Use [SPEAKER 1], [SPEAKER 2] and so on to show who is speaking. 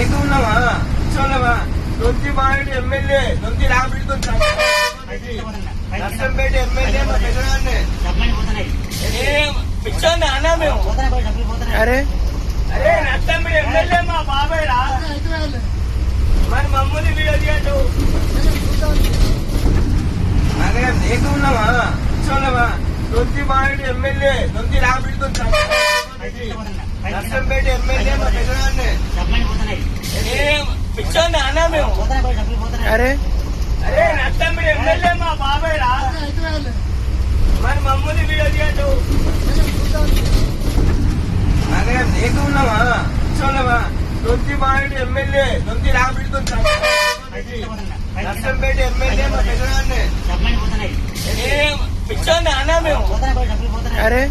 [SPEAKER 1] నీకు ఉన్నావా? చూడవా నొంతి మామిడి ఎమ్మెల్యే నొంతి రాబడితో నర్సంపేట ఎమ్మెల్యే మా పెద్దనాన్నే. పిచ్చోంది అన్నా మేము.
[SPEAKER 2] అరే.
[SPEAKER 1] అరే నర్సంపేట ఎమ్మెల్యే మా బాబాయ్ రా. మరి మమ్మల్ని వీడియో తీయట్టు అదే నీకు ఉన్నావా? మామిడి ఎమ్మెల్యే నొంతి రాబడితో నర్సంపేట ఎమ్మెల్యే మా పెద్దనాన్నే పిచ్చోంది అన్నా మేము.
[SPEAKER 2] అరే.
[SPEAKER 1] అరే నర్సంపేట ఎమ్మెల్యే మా బాబాయ్ రా. మరి మమ్మల్ని వీడియో తీయట్టు అదే నీకు ఉన్నావా? చూడవా నొంతి మామిడి ఎమ్మెల్యే నొంతి రాబడితో నర్సంపేట ఎమ్మెల్యే మా పెద్దనాన్నే. పిచ్చోంది అన్నా మేము.
[SPEAKER 2] అరే.